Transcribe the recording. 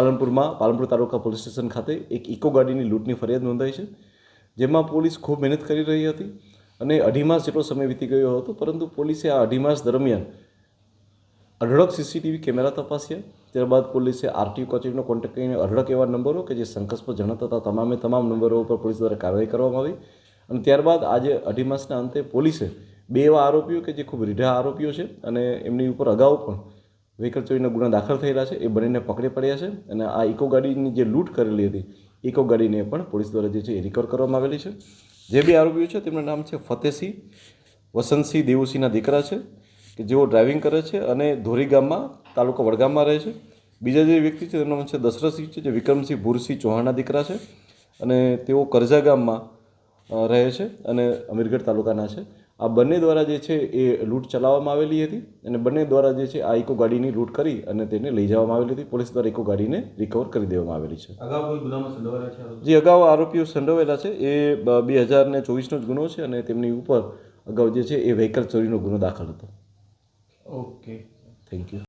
પાલનપુરમાં, પાલનપુર તાલુકા police station ખાતે એક eco ગાડીની લૂંટની ફરિયાદ નોંધાઈ છે, જેમાં પોલીસ ખૂબ મહેનત કરી રહી હતી અને અઢી માસ જેટલો સમય વીતી ગયો હતો, પરંતુ પોલીસે આ અઢી માસ દરમિયાન અઢળક સીસીટીવી કેમેરા તપાસ્યા. ત્યારબાદ પોલીસે આરટીઓ કચેરીનો કોન્ટેક્ટ કરીને અઢળક એવા નંબરો કે જે શંકાસ્પદ જણાતા હતા, તમામે તમામ નંબરો ઉપર પોલીસ દ્વારા કાર્યવાહી કરવામાં આવી. અને ત્યારબાદ આજે અઢી માસના અંતે પોલીસે બે એવા આરોપીઓ કે જે ખૂબ રીઢા આરોપીઓ છે અને એમની ઉપર અગાઉ પણ વ્હીકલ ચોરીના ગુના દાખલ થયેલા છે, એ બંનેને પકડી પડ્યા છે અને આ ઇકો ગાડીની જે લૂંટ કરેલી હતી, ઇકો ગાડીને પણ પોલીસ દ્વારા જે છે એ રિકવર કરવામાં આવેલી છે. જે બે આરોપીઓ છે, તેમના નામ છે ફતેસિંહ વસંતસિંહ દેવુસિંહના દીકરા છે, કે જેઓ ડ્રાઇવિંગ કરે છે અને ધોરી ગામમાં, તાલુકા વડગામમાં રહે છે. બીજા જે વ્યક્તિ છે, તેમનું નામ છે દશરથસિંહ છે, જે વિક્રમસિંહ ભૂરસિંહ ચૌહાણના દીકરા છે અને તેઓ કરજા ગામમાં રહે છે અને અમીરગઢ તાલુકાના છે. આ બંને દ્વારા જે છે એ લૂંટ ચલાવવામાં આવેલી હતી અને બંને દ્વારા જે છે આ ઇકો ગાડીની લૂંટ કરી અને તેને લઈ જવામાં આવેલી હતી. પોલીસ દ્વારા ઇકો ગાડીને રિકવર કરી દેવામાં આવેલી છે? જે અગાઉ આરોપીઓ સંડોવેલા છે. એ બે હજાર ને ચોવીસનો જ ગુનો છે અને તેમની ઉપર અગાઉ જે છે એ વ્હીકલ ચોરીનો ગુનો દાખલ હતો. Okay thank you